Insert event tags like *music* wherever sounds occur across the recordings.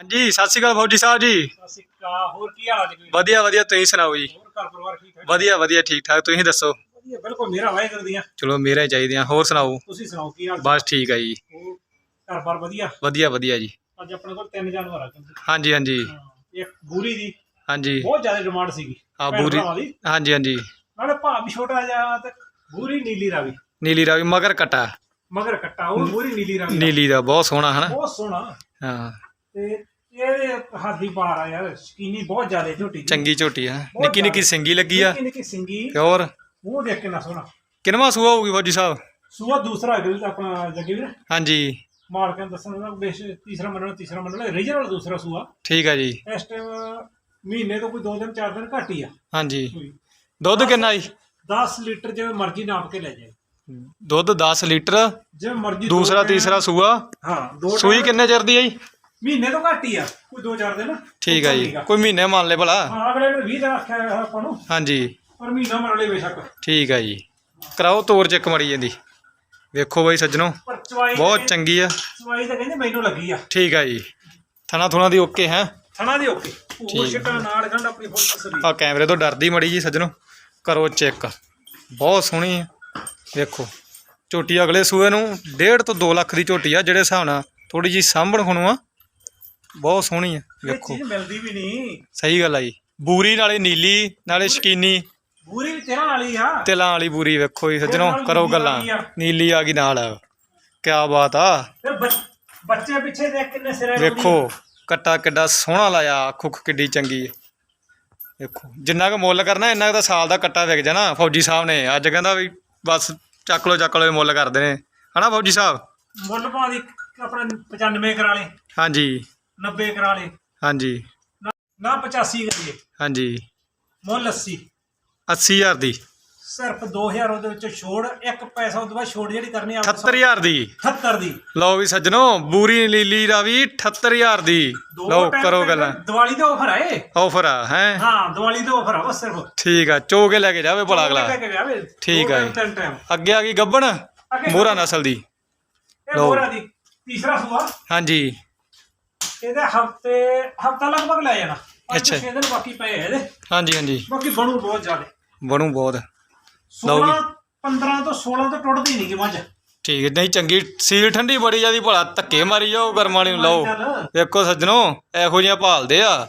ਹਾਂਜੀ ਸਤਿ ਸ਼੍ਰੀ ਅਕਾਲ ਫੌਜੀ ਸਾਹਿਬ ਜੀ। ਸਤਿ ਸ਼੍ਰੀ ਅਕਾਲ ਹੋਰ ਕੀ ਹਾਲ ਹੈ ਜੀ ਵਧੀਆ ਵਧੀਆ ਤੁਸੀਂ ਸੁਣਾਓ ਜੀ? ਹੋਰ ਘਰ ਪਰਿਵਾਰ ਠੀਕ ਹੈ ਵਧੀਆ ਵਧੀਆ ਠੀਕ ਠਾਕ ਤੁਸੀਂ ਦੱਸੋ? ਵਧੀਆ ਬਿਲਕੁਲ ਮੇਰਾ ਵਾਹਿਗੁਰੂ ਦੀਆਂ ਚਲੋ ਮੇਰੇ ਚਾਹੀਦੇ ਆ ਹੋਰ ਸੁਣਾਓ? ਤੁਸੀਂ ਸੁਣਾਓ ਕੀ ਹਾਲ ਬਸ ਠੀਕ ਆ ਜੀ। ਹੋਰ ਘਰ ਬਾਰ ਵਧੀਆ? ਵਧੀਆ ਵਧੀਆ ਜੀ। ਅੱਜ ਆਪਣੇ ਕੋਲ ਤਿੰਨ ਜਾਨਵਰ ਆ ਹਾਂਜੀ ਹਾਂਜੀ। ਹਾਂ, ਇੱਕ ਬੂਰੀ ਦੀ। ਹਾਂਜੀ। ਬਹੁਤ ਜ਼ਿਆਦਾ ਡਿਮਾਂਡ ਸੀਗੀ ਆ ਭੈਣ ਬੂਰੀ ਦੀ। ਹਾਂਜੀ ਹਾਂਜੀ। ਨਾਲੇ ਭਾਅ ਵੀ ਛੋਟਾ ਜਿਹਾ ਤੇ ਬੂਰੀ ਨੀਲੀ ਰਾਵੀ ਨੀਲੀ ਰਾਵੀ ਮਗਰ ਕਟਾ। ਮਗਰ ਕੱਟਾ ਉਹ ਬੂਰੀ ਨੀਲੀ ਰਾਵੀ ਨੀਲੀ ਦਾ ਬਹੁਤ ਸੋਹਣਾ ਹਨਾ? ਬਹੁਤ ਸੋਹਣਾ। ਹਾਂ। ਤੇ ਇਹਦੇ ਹੱਥ ਦੀ ਪਾਰ ਆ ਯਾਰ ਸ਼ਕੀਨੀ ਬਹੁਤ ਜ਼ਿਆਦਾ ਝੋਟੀ ਦੀ। ਚੰਗੀ ਝੋਟੀ ਆ। ਬਹੁਤ ਨਿੱਕੀ ਨਿੱਕੀ ਜ਼ਿਆਦਾ। ਸਿੰਗੀ ਲੱਗੀ ਆ। ਨਿੱਕੀ ਨਿੱਕੀ ਸਿੰਗੀ। ਹੋਰ ਮੂੰਹ ਦੇਖ ਕੇ ਨਾ ਸੋਹਣਾ। ਕਿੰਨਵਾ ਸੂਆ ਹੋਊਗੀ ਫੌਜੀ ਸਾਹਿਬ? ਸੂਆ ਦੂਸਰਾ ਜੀ ਆਪਣਾ ਜੱਗੀ ਵੀਰ ਹਾਂਜੀ। ਮਾਲਕਾਂ ਨੇ ਦੱਸਣ ਦਾ ਬੇਸ਼ ਤੀਸਰਾ ਮੰਨਣਾ ਤੀਸਰਾ ਮੰਨਣਾ ਰੀਜਨਲ ਦੂਸਰਾ ਸੂਆ। ਠੀਕ ਆ ਜੀ। ਇਸ ਟਾਈਮ ਮਹੀਨੇ ਤੋਂ ਕੋਈ 2 ਦਿਨ 4 ਦਿਨ ਘੱਟ ਹੀ ਆ। ਹਾਂਜੀ। ਦੁੱਧ ਕਿੰਨਾ ਜੀ? 10 ਲੀਟਰ ਜਿਵੇਂ ਮਰਜ਼ੀ ਨਾਪ ਕੇ ਲੈ ਜਾਏ। ਦੁੱਧ 10 ਲੀਟਰ ਜਿਵੇਂ ਮਰਜ਼ੀ ਦੋ ਦੂਸਰਾ ਟਾਈਮ- ਤੀਸਰਾ ਸੂਆ। ਹਾਂ ਦੋ ਸੂਈ ਟਾਈਮ- ਕਿੰਨੇ ਚਿਰ ਦੀ ਆ ਜੀ? ਮਹੀਨੇ ਤੋਂ ਘੱਟ ਹੀ ਆ ਕੋਈ 2-4 ਦਿਨ। ਠੀਕ ਆ ਜੀ ਕੋਈ ਮਹੀਨੇ ਮੰਨ ਲੈ ਭਲਾ। ਹਾਂ ਅਗਲੇ ਨੇ 20 ਦਿਨ ਆਖਿਆ ਹੋਇਆ ਆਪਾਂ ਨੂੰ। ਹਾਂਜੀ। ਪਰ ਮਹੀਨਾ ਮੰਨ ਲਏ ਬੇਸ਼ੱਕ। ਠੀਕ ਆ ਜੀ। ਕਰਾਓ ਤੋਰ ਚੱਕ ਮੜੀ ਜਾਂਦੀ ਵੇਖੋ ਬਾਈ ਸੱਜਣੋ ਪਰ ਚਵਾਈ ਤਾਂ ਬਹੁਤ ਚੰਗੀ ਆ। ਚਵਾਈ ਤਾਂ ਕਹਿੰਦੇ ਮੈਨੂੰ ਲੱਗੀ ਆ। ਠੀਕ ਆ ਜੀ। ਥਣਾ ਥੁਣਾ ਦੀ ਓਕੇ ਹੈ? ਥਣਾ ਦੇ ਓਕੇ। ਉਹ। ਛਿੱਟਾ ਨਾਲ ਖੰਡ ਆਪਣੀ ਫੁੱਲ ਤਸਲੀ ਆ ਕੈਮਰੇ ਤੋਂ ਡਰਦੀ ਮੜੀ ਜੀ ਸੱਜਣੋ। ਕਰੋ ਚੈੱਕ। ਬਹੁਤ ਸੋਹਣੀ ਆ। ਵੇਖੋ। ਝੋਟੀ ਅਗਲੇ ਸੂਏ ਨੂੰ 1.5 ਤੋਂ 2 ਲੱਖ ਦੀ ਝੋਟੀ ਆ ਜਿਹੜੇ ਹਿਸਾਬ ਨਾਲ ਥੋੜੀ ਜੀ ਸਾਂਭਣ ਖਣੂ ਆ। ਬਹੁਤ ਸੋਹਣੀ ਆ ਵੇਖੋ। ਚੀਜ਼ ਮਿਲਦੀ ਵੀ ਨਹੀਂ। ਸਹੀ ਗੱਲ ਆ ਜੀ। ਬੂਰੀ ਨਾਲੇ ਨੀਲੀ ਨਾਲੇ ਸ਼ਕੀਨੀ। ਬੂਰੀ ਵੀ ਤੇਰਾ ਵਾਲੀ ਆ। ਤਿਲਾਂ ਵਾਲੀ ਬੂਰੀ ਵੇਖੋ ਜੀ ਸੱਜਣੋ ਕਰੋ ਗੱਲਾਂ। ਨੀਲੀ ਆ ਗਈ ਨਾਲ। ਕਿਆ ਬਾਤ ਆ। ਫਿਰ ਬੱਚ- ਪਿੱਛੇ ਦੇਖ ਕਿੰਨੇ ਸਿਰੇ ਵੇਖੋ ਕੱਟਾ ਕਿੱਡਾ ਸੋਹਣਾ ਲਾਇਆ ਖੁੱਖ ਕਿੱਡੀ ਚੰਗੀ ਹੈ। ਵੇਖੋ ਜਿੰਨਾ ਕੁ ਮੁੱਲ ਕਰਨਾ ਇੰਨਾ ਕੁ ਤਾਂ ਸਾਲ ਦਾ ਕੱਟਾ ਵਿਕ ਜਾਣਾ ਫੌਜੀ ਸਾਹਿਬ ਨੇ। ਅੱਜ ਕਹਿੰਦਾ ਵੀ ਬਸ ਚੱਕ ਲੋ ਚੱਕ ਲੋ ਮੁੱਲ ਕਰਦੇ ਨੇ। ਹਨਾ ਫੌਜੀ ਸਾਹਿਬ? ਮੁੱਲ ਦੀ ਆਪਣਾ 95 ਕਰਾ ਲੇ ਹਾਂਜੀ। 90 ਕਰਾ ਲੇ ਹਾਂਜੀ। ਨਾ- ਨਾ 85 ਕਰੀਏ ਹਾਂਜੀ। ਮੁੱਲ 80 80000 ਦੀ। ਸਿਰਫ 2000 ਉਹਦੇ ਵਿੱਚ ਛੋੜ ਇੱਕ ਪੈਸਾ ਉਹਦੇ ਬਾਅਦ ਛੋੜ ਜਿਹੜੀ ਕਰਨੀ ਆ 78000 ਦੀ। 78 ਦੀ। ਲਓ ਵੀ ਸੱਜਣੋ ਬੂਰੀ ਲੀਲੀ ਦਾ ਵੀ 78000 ਦੀ। ਲਓ ਕਰੋ ਗੱਲਾਂ। ਦੀਵਾਲੀ ਦਾ ਆਫਰ ਆਏ ਆਫਰ ਆ ਹੈ? ਹਾਂ ਦੀਵਾਲੀ ਦਾ ਆਫਰ ਆ ਬਸ ਸਿਰਫ। ਠੀਕ ਆ ਚੋ ਕੇ ਲੈ ਕੇ ਜਾਵੇ ਭਲਾ ਅਗਲਾ। ਠੀਕ ਆ ਅੱਗੇ ਆ ਗਈ ਗੱਬਣ ਮੋਹਰਾ ਨਸਲ ਦੀ। ਇਹ। ਮੋਹਰਾ ਦੀ ਤੀਸਰਾ ਸੂਆ। ਹਾਂਜੀ। ਇਹਦੇ ਹਫ਼ਤੇ ਹਫਤਾ ਲਗਭਗ ਲੈ ਜਾਣਾ। ਅੱਛਾ। ਛੇ ਦਿਨ ਬਾਕੀ ਪਏ ਆ ਇਹਦੇ। ਹਾਂਜੀ ਹਾਂਜੀ। ਬਾਕੀ ਬਣੂ ਬਹੁਤ ਜ਼ਿਆਦਾ। ਬਣੂ ਬਹੁਤ। ਲਓ 16 ਵੀ। 15 ਤੋਂ 16 ਤੋਂ ਟੁੱਟਦੀ ਨਹੀਂ ਕਿ ਮੱਝ। ਠੀਕ ਹੈ ਨਹੀਂ ਚੰਗੀ ਸੀਲ ਠੰਡੀ ਬੜੀ ਜਿਆਦੀ ਭਲਾ ਧੱਕੇ ਮਾਰੀ ਜਾਓ ਗਰਮ ਵਾਲੀ ਨੂੰ ਲਓ। ਵੇਖੋ ਸੱਜਣੋ ਇਹੋ ਜਿਹੀਆਂ ਭਾਲਦੇ ਆ।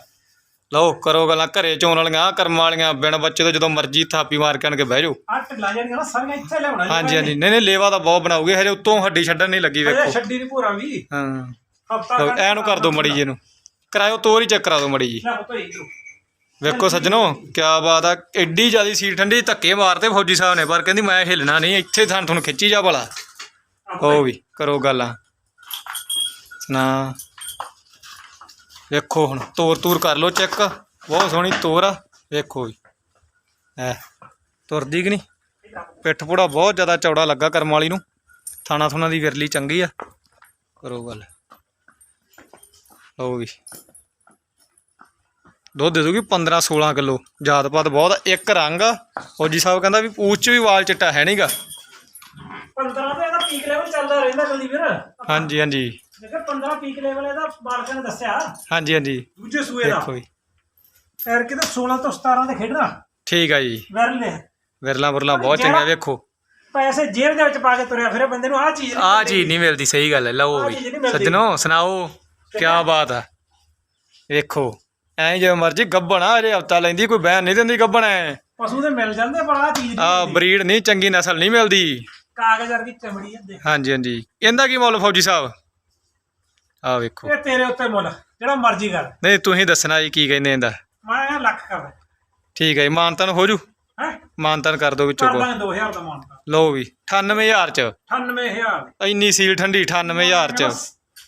ਲਓ ਕਰੋ ਗੱਲਾਂ ਘਰੇ ਚੋਣ ਵਾਲੀਆਂ ਕਰਮ ਵਾਲੀਆਂ ਬਿਨ ਬੱਚੇ ਤੋਂ ਜਦੋਂ ਮਰਜ਼ੀ ਥਾਪੀ ਮਾਰ ਕੇ ਆਣ ਕੇ ਬਹਿ ਜਾਓ। ਆ ਢਿੱਲਾ ਜਿਹੜੀਆਂ ਨਾ ਸਾਰੀਆਂ ਇੱਥੇ ਲਿਆਉਣਾ ਹਾਂਜੀ ਹਾਂਜੀ। ਨਹੀਂ ਨਹੀਂ ਲੇਵਾ ਤਾਂ ਬਹੁਤ ਬਣਾਉਗੇ ਹਜੇ ਉੱਤੋਂ ਹੱਡੀ ਛੱਡਣ ਨਹੀਂ ਲੱਗੀ ਵੇਖੋ। ਛੱਡੀ ਨਹੀਂ ਭੂਰਾ ਵੀ। ਹਾਂ। ਹਫਤਾ ਲਓ ਐਨੂੰ ਕਰ ਦਿਓ ਮੜੀ ਜੀ ਨੂੰ। ਕਰਾਇਓ ਤੋਰ ਹੀ ਚੈੱਕ ਕਰਾ ਦਿਓ ਮੜੀ ਜੀ ਲੈ ਪੁੱਤ ਇਧਰੋਂ। ਵੇਖੋ ਸੱਜਣੋ ਕਿਆ ਬਾਤ ਆ। ਐਡੀ ਜਿਆਦੀ ਸੀਲ ਠੰਡੀ ਧੱਕੇ ਮਾਰਦੇ ਫੌਜੀ ਸਾਹਿਬ ਨੇ ਪਰ ਕਹਿੰਦੀ ਮੈਂ ਹਿੱਲਣਾ ਨਹੀਂ ਇੱਥੇ ਥਾਂ ਤੁਹਾਨੂੰ ਖਿੱਚੀ ਜਾ ਭਲਾ। ਉਹ ਵੀ ਕਰੋ ਗੱਲਾਂ ਸੁਣਾ। ਵੇਖੋ ਹੁਣ ਤੋਰ ਤੂਰ ਕਰ ਲੋ ਚੈੱਕ। ਬਹੁਤ ਸੋਹਣੀ ਤੋਰ ਆ। ਵੇਖੋ ਵੀ। ਐ ਤੁਰਦੀ ਕਿ ਨਹੀਂ? ਪਿੱਠ ਪੂੜਾ ਬਹੁਤ ਜ਼ਿਆਦਾ ਚੌੜਾ ਲੱਗਾ ਕਰਮ ਵਾਲੀ ਨੂੰ। ਥਾਣਾ ਥੁਣਾ ਦੀ ਵਿਰਲੀ ਚੰਗੀ ਆ। ਕਰੋ ਗੱਲ। ਲਓ ਵੀ ਦੁੱਧ ਦੇ ਦੂਗੀ 15 16 ਕਿਲੋ। ਜਾਤ ਪਾਤ ਬਹੁਤ ਇੱਕ ਰੰਗ। ਫੌਜੀ ਸਾਹਿਬ ਕਹਿੰਦਾ ਵੀ ਪੂਛ ਚ ਵੀ ਵਾਲ ਚਿੱਟਾ ਹੈ ਨਹੀਂਗਾ 15 ਤੇ ਇਹਦਾ ਪੀਕ ਲੈਵਲ ਚੱਲਦਾ ਰਹਿੰਦਾ ਜਲਦੀ ਫਿਰ ਹਾਂਜੀ ਹਾਂਜੀ। ਮੈਂ ਕਿਹਾ 15 ਪੀਕ ਲੈਵਲ ਇਹਦਾ ਮਾਲਕਾਂ ਨੇ ਦੱਸਿਆ। ਹਾਂਜੀ ਹਾਂਜੀ। ਦੂਜੇ ਸੂਏ ਦਾ। ਦੇਖੋ ਜੀ। ਐਰ ਕਿਤੇ 16 ਤੋਂ 17 ਤੇ ਖੇਡਣਾ। ਠੀਕ ਆ ਜੀ। ਵਿਰਲਾ ਬੁਰਲਾ ਬਹੁਤ ਚੰਗਾ ਵੇਖੋ। ਪੈਸੇ ਜੇਬ ਦੇ ਵਿੱਚ ਪਾ ਕੇ ਤੁਰਿਆ ਫਿਰੇ ਬੰਦੇ ਨੂੰ ਆਹ ਚੀਜ਼ ਆ। ਚੀਜ਼ ਨਹੀਂ ਮਿਲਦੀ ਸਹੀ ਗੱਲ ਹੈ। ਲਓ ਵੀ। ਸੱਜਣੋ ਸੁਣਾਓ। ਕੀ ਬਾਤ ਆ। ਵੇਖੋ ਐ ਜੇ ਮਰਜ਼ੀ ਗੱਬਣ ਆ ਅਜੇ ਹਫਤਾ ਲੈਂਦੀ ਕੋਈ ਬੈਨ ਨਹੀਂ ਦਿੰਦੀ ਗੱਬਣ ਐ। ਪਸ਼ੂ ਦੇ ਮਿਲ ਜਾਂਦੇ ਪਰ ਆਹ ਚੀਜ਼ ਆ ਨਹੀਂ। ਬਰੀਡ ਨਹੀਂ ਚੰਗੀ ਨਸਲ ਨਹੀਂ ਮਿਲਦੀ। ਕਾਗਜ਼ ਵਰਗੀ ਚਮੜੀ ਆ ਦੇਖ। ਹਾਂਜੀ ਹਾਂਜੀ। ਇਹਦਾ ਕੀ ਮੁੱਲ ਫੌਜੀ ਸਾਹਿਬ? ਆ ਵੇਖੋ। ਇਹ ਤੇਰੇ ਉੱਤੇ ਮੁੱਲ ਜਿਹੜਾ ਮਰਜ਼ੀ ਕਰ। ਨਹੀਂ ਤੁਸੀਂ ਦੱਸਣਾ ਜੀ ਕੀ ਕਹਿੰਦੇ ਇਹਦਾ। ਮੈਂ ਲੱਖ ਕਰ ਠੀਕ ਹੈ ਜੀ ਮਾਨਤਨ ਹੋ ਜੂ? ਹੈ? ਮਾਨਤਨ ਕਰ ਦੋ ਵਿੱਚੋਂ ਕਰ ਕੋ ਦਾਂਗੇ 2000 ਦਾ ਮਾਨਤਾ ਲਓ ਵੀ 98000 ਚ। 98000 ਇੰਨੀ ਸੀਲ ਠੰਡੀ 98000 ਚ।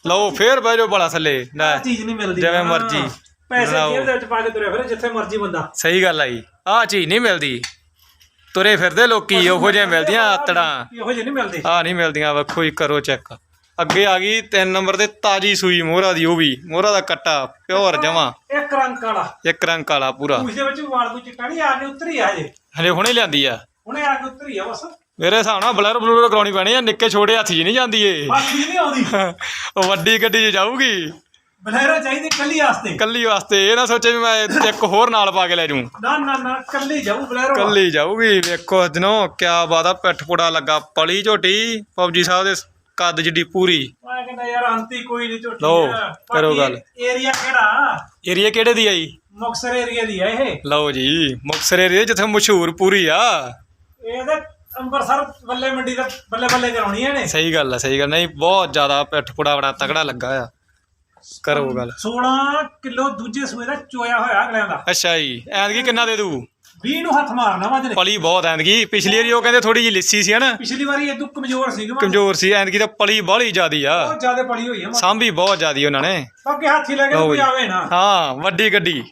ਲਓ ਫੇਰ ਬਹਿ ਜਾਓ ਬੜਾ ਥੱਲੇ। ਲੈ ਚੀਜ਼ ਨਹੀਂ ਮਿਲਦੀ ਜਿਵੇਂ ਹਾਂ। ਮਰਜ਼ੀ। ਪੈਸੇ ਬਣਾਓ। ਜੇਬ ਦੇ ਵਿੱਚ ਪਾ ਕੇ ਤੁਰਿਆ ਫਿਰੇ ਜਿੱਥੇ ਮਰਜ਼ੀ ਬੰਦਾ। ਸਹੀ ਗੱਲ ਆ ਜੀ। ਆਹ ਚੀਜ਼ ਨਹੀਂ ਮਿਲਦੀ। ਤੁਰੇ ਫਿਰਦੇ ਲੋਕੀ ਉਹੋ ਜਿਹੇ ਮਿਲਦੀਆਂ ਆਤੜਾਂ। ਇਹੋ ਜਿਹੇ ਨਹੀਂ ਮਿਲਦੇ। ਆ ਨਹੀਂ ਮਿਲਦੀਆਂ ਵੇਖੋ ਜੀ ਕਰੋ ਚੈੱਕ। ਅੱਗੇ ਆ ਗਈ 3 ਨੰਬਰ ਤੇ ਤਾਜੀ ਸੂਈ ਮੋਹਰਾ ਦੀ ਉਹ ਵੀ। ਮੋਹਰਾ ਦਾ ਕੱਟਾ ਪਿਓਰ ਜਮਾ। ਇੱਕ ਰੰਗ ਕਾਲਾ। ਇੱਕ ਰੰਗ ਕਾਲਾ ਪੂਰਾ। ਉਸ ਦੇ ਵਿੱਚ ਵਾਲ ਕੋਈ ਚਿੱਟਾ ਨਹੀਂ ਆ ਕੇ ਉਤਰੀ ਆ ਜੇ ਹਲੇ ਹੁਣੇ ਲਿਆਂਦੀ ਆ। ਹੁਣੇ ਆ ਕੇ ਉਤਰੀ ਆ ਬਸ। ਮੇਰੇ ਹਿਸਾਬ ਨਾਲ ਬਲਰ ਬਲੂਰ ਕਰਾਉਣੀ ਪੈਣੀ ਆ ਨਿੱਕੇ ਛੋਟੇ ਹੱਥ ਨਹੀਂ ਜਾਂਦੀ ਏ ਬਾਕੀ ਨਹੀਂ ਆਉਂਦੀ। *laughs* ਉਹ ਵੱਡੀ ਗੱਡੀ 'ਚ ਜਾਊਗੀ। ਬਲੈਰੋ ਚਾਹੀਦੀ ਕੱਲੀ ਵਾਸਤੇ। ਕੱਲੀ ਵਾਸਤੇ ਇਹ ਨਾ ਸੋਚੇ ਵੀ ਮੈਂ ਇੱਕ ਹੋਰ ਨਾਲ ਪਾ ਕੇ ਲੈ ਜੂ ਨਾ ਨਾ ਨਾ ਕੱਲੀ ਜਾਊ ਬਲੈਰੋ। ਕੱਲੀ ਜਾਊਗੀ ਵੇਖੋ ਜਨੋ ਕਿਆ ਬਾਤ ਆ ਪਿੱਠ ਪੁੜਾ ਲੱਗਾ ਪਲੀ ਝੋਟੀ ਪਬਜੀ ਸਾਹਿਬ ਦੇ ਕੱਦ ਜਿੱਡੀ ਪੂਰੀ। ਮੈਂ ਕਹਿੰਦਾ ਯਾਰ ਅੰਤੀ ਕੋਈ ਨਹੀਂ ਝੋਟੀ ਲਓ। ਕਰੋ ਗੱਲ। ਏਰੀਆ ਕਿਹੜਾ? ਏਰੀਆ ਕਿਹੜੇ ਦੀ ਆਈ ਮੁਕਸਰ ਏਰੀਆ ਦੀ ਆ ਇਹ। ਲਓ ਜੀ ਮੁਕਤਸਰ ਏਰੀਆ ਜਿੱਥੇ ਮਸ਼ਹੂਰ ਪੂਰੀ ਆ। ਇਹ ਤਾਂ ਅੰਮ੍ਰਿਤਸਰ ਬੱਲੇ ਮੰਡੀ ਦਾ ਬੱਲੇ ਬੱਲੇ ਕਰਾਉਣੀਆਂ ਨੇ। ਸਹੀ ਗੱਲ ਆ ਸਹੀ ਗੱਲ ਨਹੀਂ ਬਹੁਤ ਜ਼ਿਆਦਾ ਪਿੱਠ ਪੁੜਾ ਬੜਾ ਤਗੜਾ ਲੱਗਾ ਆ। ਕਰੋ ਗੱਲ। 16 ਕਿਲੋ ਦੂਜੇ ਸੂਏ ਦਾ ਚੋਇਆ ਹੋਇਆ ਅਗਲਿਆਂ ਦਾ। ਅੱਛਾ ਜੀ ਐਂਦਗੀ ਕਿੰਨਾ ਦੇ ਦੂ? 20 ਨੂੰ ਹੱਥ ਮਾਰਨਾ ਵਾ ਜਨੇ ਪਲੀ ਬਹੁਤ ਐਂਦਗੀ ਪਿਛਲੀ ਵਾਰੀ ਉਹ ਕਹਿੰਦੇ ਥੋੜੀ ਜਿਹੀ ਲਿੱਸੀ ਸੀ ਹਨਾ। ਪਿਛਲੀ ਵਾਰੀ ਇਹ ਕਮਜ਼ੋਰ ਸੀ ਕਮਜ਼ੋਰ ਸੀ ਐਂਦਗੀ ਤਾਂ ਪਲੀ ਬਾਹਲੀ ਜ਼ਿਆਦੀ ਆ। ਬਹੁਤ ਜ਼ਿਆਦਾ ਪੜੀ ਹੋਈ ਮਾ- ਸਾਂਭੀ ਬਹੁਤ ਜ਼ਿਆਦੀ ਉਹਨਾਂ ਨੇ। ਬਾਕੀ ਹਾਥੀ ਲੈ ਕੇ ਕੋਈ। ਆਵੇ ਨਾ। ਹਾਂ ਵੱਡੀ ਗੱਡੀ।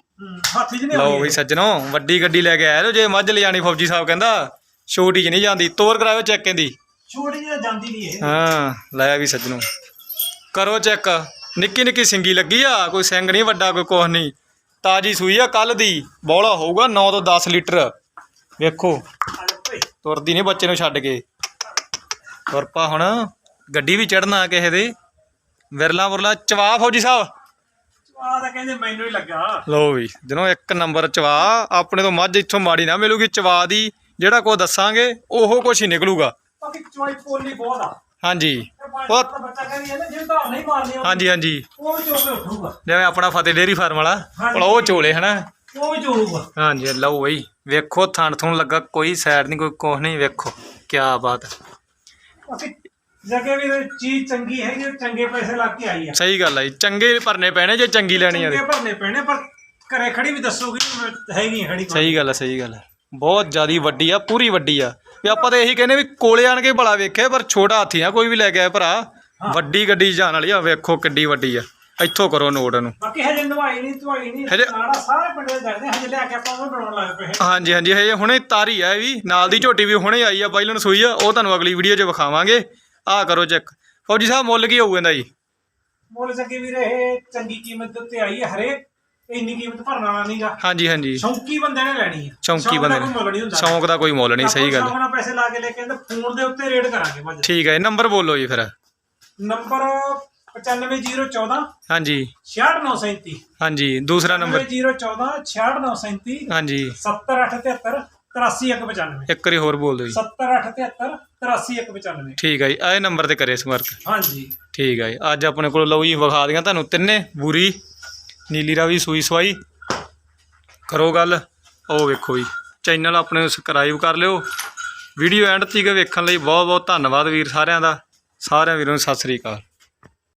ਹਾਥੀ ਨਹੀਂ ਲਓ ਵੀ ਸੱਜਣੋ ਵੱਡੀ ਗੱਡੀ ਲੈ ਕੇ ਆਇਆ। ਲੋ ਜੇ ਮੱਝ ਲਿਜਾਣੀ ਫੌਜੀ ਸਾਹਿਬ ਕਹਿੰਦਾ। ਛੋਟੀ ਜਿਹੀ ਨਹੀਂ ਜਾਂਦੀ ਤੋਰ ਕਰਾਇਓ ਚੈੱਕ ਕਹਿੰਦੀ ਛੋਟੀ ਜਿਹੀ ਤਾਂ ਜਾਂਦੀ ਨਹੀਂ ਇਹ। ਹਾਂ ਲੈ ਵੀ ਸੱਜਣੋ। ਕਰੋ ਚੈੱਕ ਨਿੱਕੀ ਨਿੱਕੀ ਸਿੰਗੀ ਲੱਗੀ ਆ ਕੋਈ ਸਿੰਘ ਨਹੀਂ ਵੱਡਾ ਕੋਈ ਕੁਛ ਨਹੀਂ। ਤਾਜੀ ਸੂਈ ਆ ਕੱਲ ਦੀ ਬੋਲਾ ਹੋਊਗਾ 9 ਤੋਂ 10 ਲੀਟਰ। ਵੇਖੋ ਭਾਈ ਤੁਰਦੀ ਨਹੀਂ ਬੱਚੇ ਨੂੰ ਛੱਡ ਕੇ। ਤੁਰ ਪਾ ਹੁਣ ਗੱਡੀ ਵੀ ਚੜਨਾ ਕਿਸੇ ਦੇ। ਵਿਰਲਾ ਵਰਲਾ ਚਵਾ ਫੌਜੀ ਸਾਹਿਬ। ਆ ਤਾਂ ਕਹਿੰਦੇ ਮੈਨੂੰ ਹੀ ਲੱਗਾ। ਲੋ ਵੀ ਜਦੋਂ ਇੱਕ ਨੰਬਰ ਚਵਾ ਆਪਣੇ ਤੋਂ ਮੱਝ ਇੱਥੋਂ ਮਾੜੀ ਨਾ ਮਿਲੂਗੀ ਚਵਾ ਦੀ। ਜਿਹੜਾ ਕੋ ਦੱਸਾਂਗੇ ਉਹ ਕੁਛ ਹੀ ਨਿਕਲੂਗਾ। ਬਾਕੀ ਚੋਈ ਪੋਲੀ ਬਹੁਤ ਆ। ਹਾਂਜੀ। ਉਹ ਉਹ ਬੱਚਾ ਕਹਿੰਦੀ ਹੈ ਨਾ ਜੇ ਧਾਰ ਨਹੀਂ ਮਾਰਨੀ ਉਹ- ਹਾਂਜੀ ਹਾਂਜੀ। ਉਹ ਵੀ ਚੋ ਕੇ ਉੱਠੂਗਾ। ਜਿਵੇਂ ਆਪਣਾ ਫਤਿਹ ਡੇਰੀ ਫਾਰਮ ਵਾਲਾ ਹਾਂਜੀ। ਭਲਾ ਉਹ ਚੋਲੇ ਹਨਾ? ਉਹ ਵੀ ਹਾਂਜੀ ਲਓ ਬਈ ਵੇਖੋ ਥਣ ਥੁਣ ਲੱਗਾ ਕੋਈ ਸਾਈਡ ਨਹੀਂ ਕੋਈ ਕੁਛ ਨਹੀਂ ਵੇਖੋ ਕੀ ਬਾਤ ਹੈ। ਬਾਕੀ ਜਗੇ ਵੀ ਇਹ ਚੀਜ਼ ਚੰਗੀ ਹੈ ਜੇ ਚੰਗੇ ਪੈਸੇ ਲੱਗ ਕੇ ਆਈ ਆ ਸਹੀ ਗੱਲ ਹੈ ਜੀ ਚੰਗੇ ਭਰਨੇ ਪੈਣੇ ਜੇ ਚੰਗੀ ਲੈਣੀ ਆ ਤੇ ਚੰਗੇ ਭਰਨੇ ਪੈਣੇ ਪਰ ਘਰੇ ਖੜੀ ਵੀ ਦੱਸੋਗੀ ਮੈਂ ਹੈਗੀ ਖੜੀ। ਸਹੀ ਗੱਲ ਹੈ ਸਹੀ ਗੱਲ ਹੈ। ਬਹੁਤ ਜ਼ਿਆਦੀ ਵੱਡੀ ਆ ਪੂਰੀ ਵੱਡੀ ਆ। ਵੀ ਆਪਾਂ ਤਾਂ ਇਹੀ ਕਹਿੰਦੇ ਵੀ ਕੋਲੇ ਆਣ ਕੇ ਭਲਾ ਵੇਖੇ ਪਰ ਛੋਟਾ ਹਾਥੀ ਆ ਕੋਈ ਵੀ ਲੈ ਕੇ ਆਏ ਭਰਾ। ਵੱਡੀ ਗੱਡੀ ਜਾਣ ਵਾਲੀ ਆ ਵੇਖੋ ਕਿੱਡੀ ਵੱਡੀ ਆ। ਇੱਥੋਂ ਕਰੋ ਨੋਟ ਨੂੰ ਬਾਕੀ ਹਜੇ ਨਵਾਈ ਨਹੀਂ ਧਵਾਈ ਨਹੀਂ। ਹਜੇ- ਨਾੜਾ ਸਾਰੇ ਪਿੰਡ ਦੇ ਦੱਸਦੇ ਹਜੇ ਲਿਆ ਕੇ ਆਪਾਂ ਉਹ ਬਣਾਉਣ ਲੱਗ ਪਏ। ਹਾਂਜੀ ਹਾਂਜੀ ਇਹ ਹੁਣੇ ਤਾਰੀ ਆ ਇਹ ਵੀ। ਨਾਲ ਦੀ ਝੋਟੀ ਵੀ ਹੁਣੇ ਆਈ ਆ ਬਾਈਲਨ ਸੂਈ ਆ ਉਹ ਤੁਹਾਨੂੰ ਅਗਲੀ ਵੀਡੀਓ 'ਚ ਵਿਖਾਵਾਂਗੇ। ਆਹ ਕਰੋ ਚੈੱਕ। ਫੌਜੀ ਸਾਹਿਬ ਮੁੱਲ ਕੀ ਹੋਊ ਇਹਦਾ ਜੀ? ਮੁੱਲ ਜੱਗੇ ਵੀਰ ਇਹ ਚੰਗੀ ਕੀਮਤ ਦੇ ਉੱਤੇ ਆਈ ਹੈ ਹਰੇਕ। ਇੰਨੀ ਕੀਮਤ ਭਰਨ ਵਾਲਾ ਨਹੀਂਗਾ ਹਾਂਜੀ ਹਾਂਜੀ। ਸ਼ੌਂਕੀ ਬੰਦੇ ਨੇ ਲੈਣੀ ਹੈ ਸ਼ੌਂਕੀ ਬੰਦੇ ਹੁੰਦਾ। ਸ਼ੌਂਕ ਦਾ ਕੋਈ ਮੁੱਲ ਨਹੀਂ ਸਹੀ ਗੱਲ ਨਾਲ ਪੈਸੇ ਲਾ ਕੇ ਲੈ ਕੇ ਆਂਦੇ ਫੋਨ ਦੇ ਉੱਤੇ ਰੇਟ ਕਰਾਂਗੇ ਭਾਜੀ। ਠੀਕ ਹੈ ਨੰਬਰ ਬੋਲੋ ਜੀ ਫਿਰ। ਨੰਬਰ 95014 ਹਾਂਜੀ। 66937 ਹਾਂਜੀ ਦੂਸਰਾ ਨੰਬਰ। 95014 66937 ਹਾਂਜੀ। 70873 83195 ਇੱਕ ਵਾਰੀ ਹੋਰ ਬੋਲ ਦਿਓ ਜੀ। 70873 83195 ਠੀਕ ਹੈ ਜੀ ਇਹ ਨੰਬਰ ਤੇ ਕਰੇ ਸੰਪਰਕ ਹਾਂਜੀ। ਠੀਕ ਹੈ ਜੀ ਅੱਜ ਆਪਣੇ ਕੋਲ ਲਓ ਜੀ ਵਿਖਾ ਦੀਆਂ ਤੁਹਾਨੂੰ ਤਿੰਨੇ ਬੂਰੀ। ਨੀਲੀ ਰਾਵੀ ਸੂਈ ਸਵਾਈ। ਕਰੋ ਗੱਲ। ਉਹ ਵੇਖੋ ਜੀ ਚੈਨਲ ਆਪਣੇ ਸਬਸਕ੍ਰਾਈਬ ਕਰ ਲਿਓ। ਵੀਡੀਓ ਐਂਡ ਤੱਕ ਵੇਖਣ ਲਈ ਬਹੁਤ ਬਹੁਤ ਧੰਨਵਾਦ ਵੀਰ ਸਾਰਿਆਂ ਦਾ। ਸਾਰਿਆਂ ਵੀਰਾਂ ਨੂੰ ਸਤਿ ਸ੍ਰੀ ਅਕਾਲ।